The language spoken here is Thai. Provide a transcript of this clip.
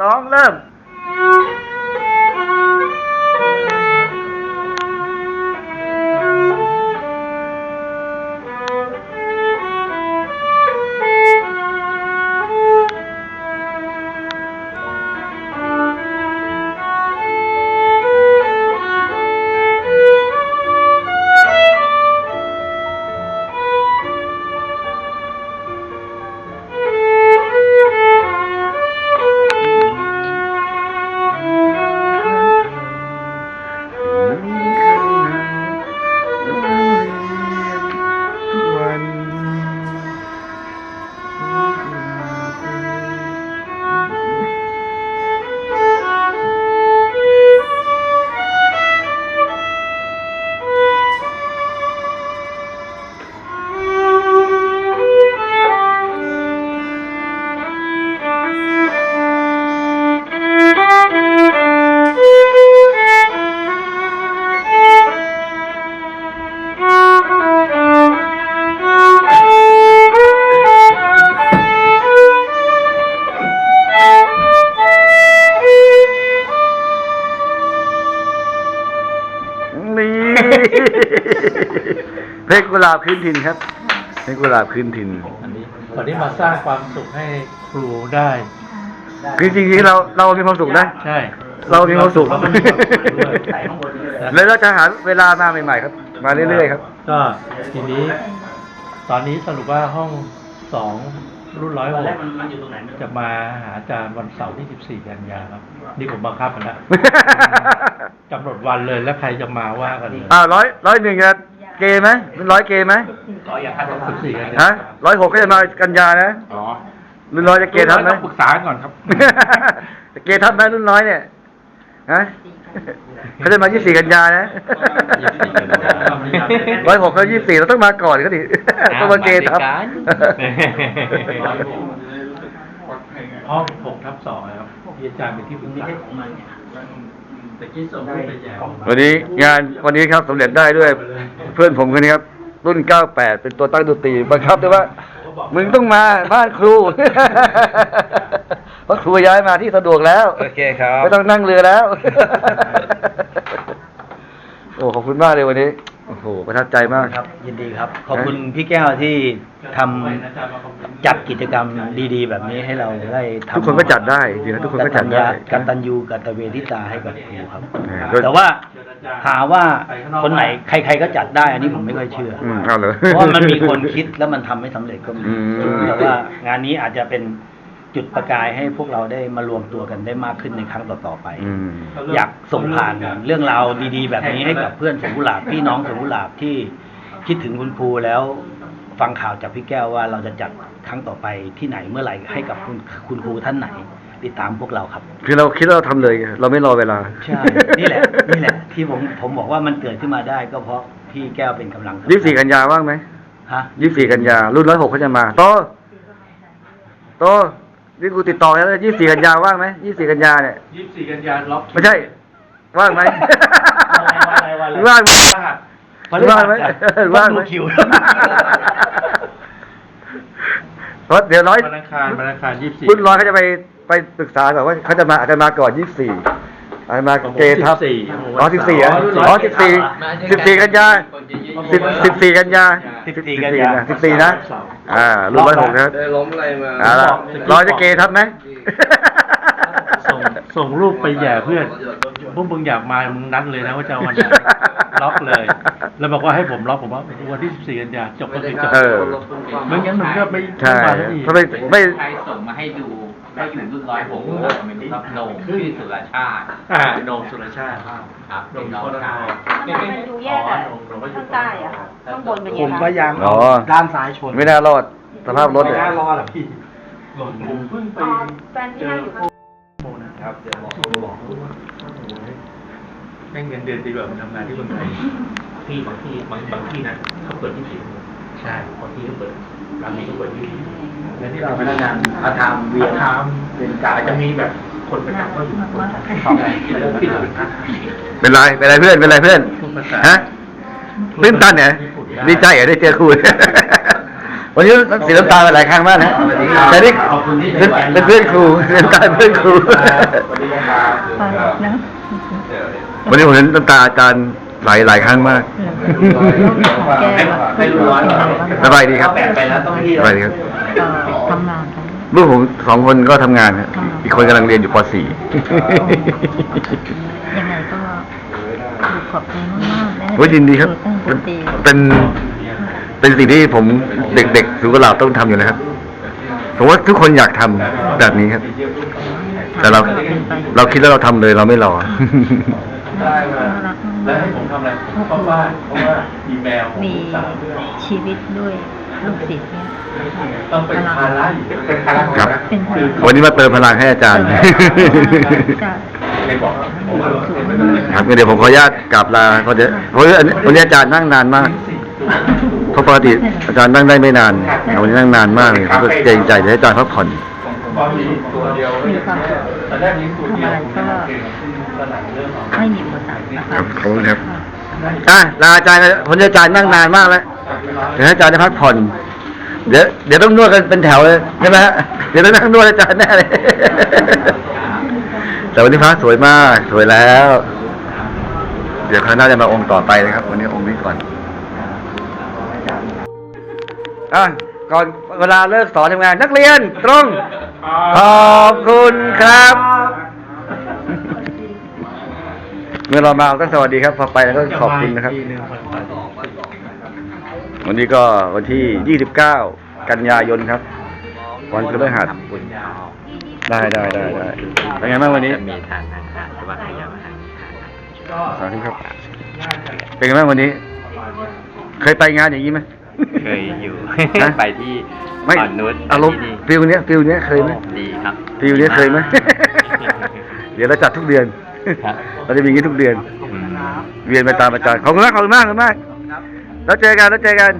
สองเริ่ม เพลงกุหลาบคืนถิ่นครับเพลงกุหลาบคืนถิ่นอันนี้วันนี้มาสร้างความสุขให้ครูได้ คือจริงๆเราเรามีความสุขนะ ใช่ เรามีความสุขแล้วก็มีความสุขด้วยแล้วเราจะหาเวลามาใหม่ๆครับ มาเรื่อยๆครับ ก็ทีนี้ ตอนนี้สรุปว่าห้องสองรุ่นร้อยหกจะมาหาอาจารย์วันเสาร์ที่14กันยาครับ นี่ผมบังคับมันแล้วกำหนดวันเลยแล้วใครจะมาว่ากันเลยอ่าร้อยร้อยหนึ่งจะ เกย์ไหมเป็นร้อยเกย์ไหม14กันยาฮะร้อยหกก็จะมากันยานะอ๋อรุ่นร้อยจะเกย์ทับไหมต้องปรึกษากันก่อนครับ จะเกย์ทับไหมรุ่นร้อยเนี่ยฮะเขาจะมายี่สี่กันยานะร้อยหกก็ยี่สี่เราต้องมาก่อนก็ดิต้องมาเกย์ทับห้อง6ทับ2นะครับที่อาจารย์เป็นที่ปรึกษาแต่กี้ส่งรูปไปแย่วันนี้งานวันนี้ครับสำเร็จได้ด้วย เพื่อนผมคนนี้ครับ รุ่น 98 เป็นตัวตั้งดนตรีบังคับด้วยว่า มึงต้องมาบ้านครู เพราะครูย้ายมาที่สะดวกแล้ว โอเคครับ ไม่ต้องนั่งเรือแล้ว โอ้ขอบคุณมากเลยวันนี้ โอ้โหประทับใจมาก ครับยินดีครับ ขอบคุณพี่แก้วที่ทำจัดกิจกรรมดีๆ แบบนี้ให้เราได้ทำทุกคนก็จัดได้จริงๆทุกคนก็จัดได้ กตัญญูกตเวทิตาให้กับครูครับ อ่าด้วยแต่ว่าถามว่าคนไหนใคร ๆก็จัดได้อันนี้ผมไม่ค่อยเชื่อออืมเอาเลยเพราะว่ามันมีคนคิดแล้วมันทำไม่สำเร็จก็มีอืม แต่ว่างานนี้อาจจะเป็น จุดประกายให้พวกเราได้มารวมตัวกันได้มากขึ้นในครั้งต่อๆไป อืม อยากส่งผ่านเรื่องราวดีๆ แบบนี้ให้กับเพื่อนสวนกุหลาบพี่น้องสวนกุหลาบที่คิดถึงคุณครูแล้ว ฟังข่าวจากพี่แก้วว่าเราจะจัดครั้งต่อไปที่ไหนเมื่อไหร่ให้กับคุณคุณครูท่านไหน ติดตามพวกเราครับ คือเราคิดว่าเราทำเลย เราไม่รอเวลา ใช่ นี่แหละ นี่แหละ ที่ผมผมบอกว่ามันเกิดขึ้นมาได้ก็เพราะพี่แก้วเป็นกำลังสำคัญยี่สี่กันยาว่างไหมฮะ ยี่สี่กันยา รุ่นร้อยหกเขาจะมาโตโต นี่กูติดต่อแล้วยี่สี่กันยาว่างไหมยี่สี่กันยาเนี่ย24กันยาล็อกไม่ใช่ ว่างไหมอะไรวะอะไรวะว่างไหมพฤหัสว่างไหมจ้ะเออว่างไหมต้องดูคิวเพราะเดี๋ยวร้อยวันอังคารวันอังคาร24รุ่นร้อยเขาจะไปไปปรึกษาก่อนว่าเขาจะมาอาจจะมาก่อนยี่สี่อาจจะมาเกทับ14อ๋อสิบสี่อะอ๋อสิบสี่สิบสี่กันยาสิบสิบสี่กันยา 14กันยาสิบสี่นะอ่ารุ่นร้อยหกนะครับได้ล้มอะไรมาเอ่าละร้อยจะเกทับไหมส่งส่งรูปไปแย่เพื่อนพวกมึงอยากมามึงนัดเลยนะว่าจะเอาวันไหนล็อกเลย แล้วบอกว่าให้ผมล็อกผมว่าวันที่14กันยาจบก็คือจบเออไม่งั้นมึงก็ไม่ใช่ไม่มาสักทีถ้าไม่ไม่ใครส่งมาให้ดู ว่าอยู่รุ่นร้อยหกไม่รู้ครับโหนงชื่อสุรชาติอ่าโหนงสุรชาติครับโหนเป็นงน้องโคตรชายมันดูแยกอะข้างใต้อะค่ะข้างบนเป็นผยังมไงก็คะยังอ๋อด้านซ้ายชนไม่น่ารอดสภาพรถไม่เนี่ยน่ารอดหรอพี่ผมเพิ่งไปอ๋อแฟนที่นั่งอยู่ข้างโมนะครับเดี๋ยวบอกบอกว่าแม่งเงินเดือนดีกว่ามันทำงานที่เมืองไทย ที่บางที่บางบางที่นะเขาเปิดที่สี่ชั่วโมง ใช่บางที่เขาเปิดร้านนี้เขาเปิดที่สี่และนี่เราเราพนักงานอาทามเวียถามเป็นอาการจจะมีแบบคนประจำก็อยู่คนชอบที่เราที่เรานะเป็นไรเป็นไรเพื่อนเป็นไรเพื่อนพูดภาษาฮะตื้นตันเนี่ยดีใจเหรอได้เจอครูวันนี้เสียน้ำตาไปหลายครั้งมากนะแต่นี่เป็นเป็นเพื่อนครูเสียน้ำตาเป็นเพื่อนครูไปนะวันนี้ผมเห็นน้ำตาอาจารย์ หลายหลายครั้งมากแก้ให้รู้ร้อนสบายดีครับแปะไปแล้วต้องที่สบายดีครับทำงานกันลูกผมสองคนก็ทำงานครับทำงานอีกคนกำลังเรียนอยู่ป .4 ยังไงก็ขอบคุณมากๆนะโอ้ยยินดีครับเป็นเป็นสิ่งที่ผมเด็กๆสุกหลาบต้องทำอยู่แล้วครับผมว่าทุกคนอยากทำแบบนี้ครับ แต่เราเราคิดแล้วเราทำเลยเราไม่รอได้ม แล้วให้ผมทำอะไรผมเข้าบ้านเพราะว่ามีแมวของมีลูกสาวด้วยชีวิตด้วยลูกศิษย์เนี่ย ต้องเป็นภาระอยู่เป็นภาระครับ เป็นพลังวันนี้มาเติมพลังให้อาจารย์ จะไม่บอกผมว่าครับงั้นเดี๋ยวผมขออนุญาตกราบลาเพราะเดี๋ยวเพราะวันนี้อาจารย์นั่งนานมากเพราะปกติอาจารย์นั่งได้ไม่นานแต่วันนี้นั่งนานมากเลยผมก็เกรงใจเดี๋ยวให้อาจารย์พักผ่อน ตอนนี้ ตัวเดียวมีความสุขตอนแรกมีตัวเดียวสนามเรื่องของไม่มีอุปสรรคนะคคะรับขอบคุณครับอะลาอาจารย์เลยผมจะอาจารย์นั่งนานมากแล้วเดี๋ยวให้อาจารย์ได้พักผ่อน เดี๋ยวเดี๋ยวต้องนวดกันเป็นแถวเลยใช่ไหมฮะเดี๋ยวต้องนั่งนวดอาจารย์แน่เลยแต่วันนี้พระสวยมากสวยแล้ว เดี๋ยวคราวหน้าจะมาองค์ต่อไปนะครับ วันนี้องค์นี้ก่อนอะ ก่อนเวลาเลิกสอนทำงานนักเรียนตรง ขอบคุณครับ เมื่อเรามาเราต้องสวัสดีครับพอไปแล้วก็ขอบคุณนะครับทีหนึ่งวันไปวันนี้ก็วันที่ 29 กันยายนครับ วันพฤหัสได้ได้ได้ได้เป็นไงบ้างวันนี้มีทานทางหารหรือว่าขยับอาหารสาธุครับ เป็นไงบ้างวันนี้ เคยไปงานอย่างนี้ไหม เคยอยู่ ฮะ ไปที่ไม่อ่อนนุชอารมณ์ฟิลเนี้ยฟิลเนี้ยเคยไหม ดีครับฟิลเนี้ยเคยไหม เดี๋ยวเราจัดทุกเดือน ครับเราจะมีอย่างนี้ทุกเดือน อืม เวียนไปตามอาจารย์ขอบคุณมากขอบคุณมากขอบคุณมาก แล้วเจอกันแล้วเจอกัน